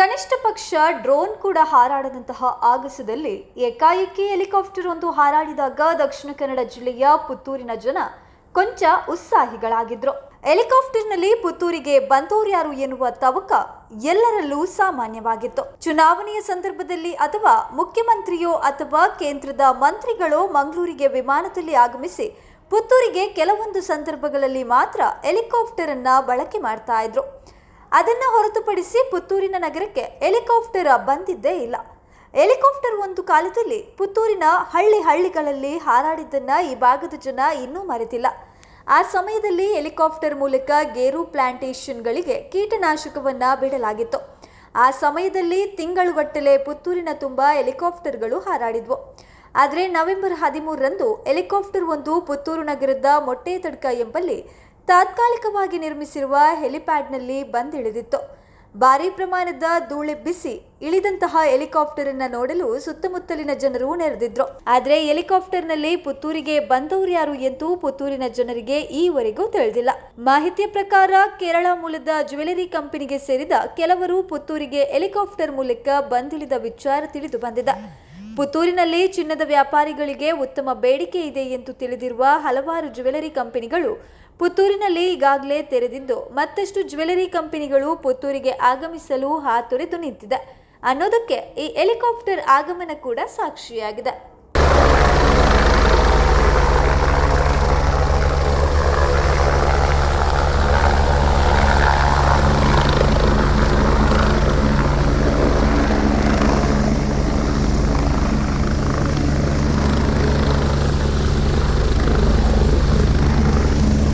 ಕನಿಷ್ಠ ಪಕ್ಷ ಡ್ರೋನ್ ಕೂಡ ಹಾರಾಡದಂತಹ ಆಗಸದಲ್ಲಿ ಏಕಾಏಕಿ ಹೆಲಿಕಾಪ್ಟರ್ ಒಂದು ಹಾರಾಡಿದಾಗ ದಕ್ಷಿಣ ಕನ್ನಡ ಜಿಲ್ಲೆಯ ಪುತ್ತೂರಿನ ಜನ ಕೊಂಚ ಉತ್ಸಾಹಿಗಳಾಗಿದ್ರು. ಹೆಲಿಕಾಪ್ಟರ್ನಲ್ಲಿ ಪುತ್ತೂರಿಗೆ ಬಂದೋರ್ಯಾರು ಎನ್ನುವ ತವಕ ಎಲ್ಲರಲ್ಲೂ ಸಾಮಾನ್ಯವಾಗಿತ್ತು. ಚುನಾವಣೆಯ ಸಂದರ್ಭದಲ್ಲಿ ಅಥವಾ ಮುಖ್ಯಮಂತ್ರಿಯೋ ಅಥವಾ ಕೇಂದ್ರದ ಮಂತ್ರಿಗಳೋ ಮಂಗಳೂರಿಗೆ ವಿಮಾನದಲ್ಲಿ ಆಗಮಿಸಿ ಪುತ್ತೂರಿಗೆ ಕೆಲವೊಂದು ಸಂದರ್ಭಗಳಲ್ಲಿ ಮಾತ್ರ ಹೆಲಿಕಾಪ್ಟರ್ ಅನ್ನ ಬಳಕೆ ಮಾಡ್ತಾ ಇದ್ರು. ಅದನ್ನ ಹೊರತುಪಡಿಸಿ ಪುತ್ತೂರಿನ ನಗರಕ್ಕೆ ಹೆಲಿಕಾಪ್ಟರ್ ಬಂದಿದ್ದೇ ಇಲ್ಲ. ಹೆಲಿಕಾಪ್ಟರ್ ಒಂದು ಕಾಲದಲ್ಲಿ ಪುತ್ತೂರಿನ ಹಳ್ಳಿ ಹಳ್ಳಿಗಳಲ್ಲಿ ಹಾರಾಡಿದ್ದನ್ನು ಈ ಭಾಗದ ಜನ ಇನ್ನೂ ಮರೆತಿಲ್ಲ. ಆ ಸಮಯದಲ್ಲಿ ಹೆಲಿಕಾಪ್ಟರ್ ಮೂಲಕ ಗೇರು ಪ್ಲಾಂಟೇಶನ್ಗಳಿಗೆ ಕೀಟನಾಶಕವನ್ನು ಬಿಡಲಾಗಿತ್ತು. ಆ ಸಮಯದಲ್ಲಿ ತಿಂಗಳುಗಟ್ಟಲೆ ಪುತ್ತೂರಿನ ತುಂಬ ಹೆಲಿಕಾಪ್ಟರ್ಗಳು ಹಾರಾಡಿದ್ವು. ಆದರೆ ನವೆಂಬರ್ ಹದಿಮೂರರಂದು ಹೆಲಿಕಾಪ್ಟರ್ ಒಂದು ಪುತ್ತೂರು ನಗರದ ಮೊಟ್ಟೆ ತಡ್ಕ ಎಂಬಲ್ಲಿ ತಾತ್ಕಾಲಿಕವಾಗಿ ನಿರ್ಮಿಸಿರುವ ಹೆಲಿಪ್ಯಾಡ್ನಲ್ಲಿ ಬಂದಿಳಿದಿತ್ತು. ಭಾರೀ ಪ್ರಮಾಣದ ಧೂಳೆಬ್ಬಿಸಿ ಇಳಿದಂತಹ ಹೆಲಿಕಾಪ್ಟರ್ ಅನ್ನ ನೋಡಲು ಸುತ್ತಮುತ್ತಲಿನ ಜನರು ನೆರೆದಿದ್ರು. ಆದರೆ ಹೆಲಿಕಾಪ್ಟರ್ನಲ್ಲಿ ಪುತ್ತೂರಿಗೆ ಬಂದವರು ಯಾರು ಎಂದು ಪುತ್ತೂರಿನ ಜನರಿಗೆ ಈವರೆಗೂ ತಿಳಿದಿಲ್ಲ. ಮಾಹಿತಿಯ ಪ್ರಕಾರ, ಕೇರಳ ಮೂಲದ ಜ್ಯುವೆಲರಿ ಕಂಪನಿಗೆ ಸೇರಿದ ಕೆಲವರು ಪುತ್ತೂರಿಗೆ ಹೆಲಿಕಾಪ್ಟರ್ ಮೂಲಕ ಬಂದಿಳಿದ ವಿಚಾರ ತಿಳಿದು ಬಂದಿದೆ. ಪುತ್ತೂರಿನಲ್ಲಿ ಚಿನ್ನದ ವ್ಯಾಪಾರಿಗಳಿಗೆ ಉತ್ತಮ ಬೇಡಿಕೆ ಇದೆ ಎಂದು ತಿಳಿದಿರುವ ಹಲವಾರು ಜ್ಯುವೆಲರಿ ಕಂಪನಿಗಳು ಪುತ್ತೂರಿನಲ್ಲಿ ಈಗಾಗಲೇ ತೆರೆದಿದ್ದು ಮತ್ತಷ್ಟು ಜ್ಯುವೆಲರಿ ಕಂಪನಿಗಳು ಪುತ್ತೂರಿಗೆ ಆಗಮಿಸಲು ಹಾತೊರೆದು ನಿಂತಿದೆ. ಅನ್ನೋದಕ್ಕೆ ಈ ಹೆಲಿಕಾಪ್ಟರ್ ಆಗಮನ ಕೂಡ ಸಾಕ್ಷಿಯಾಗಿದೆ.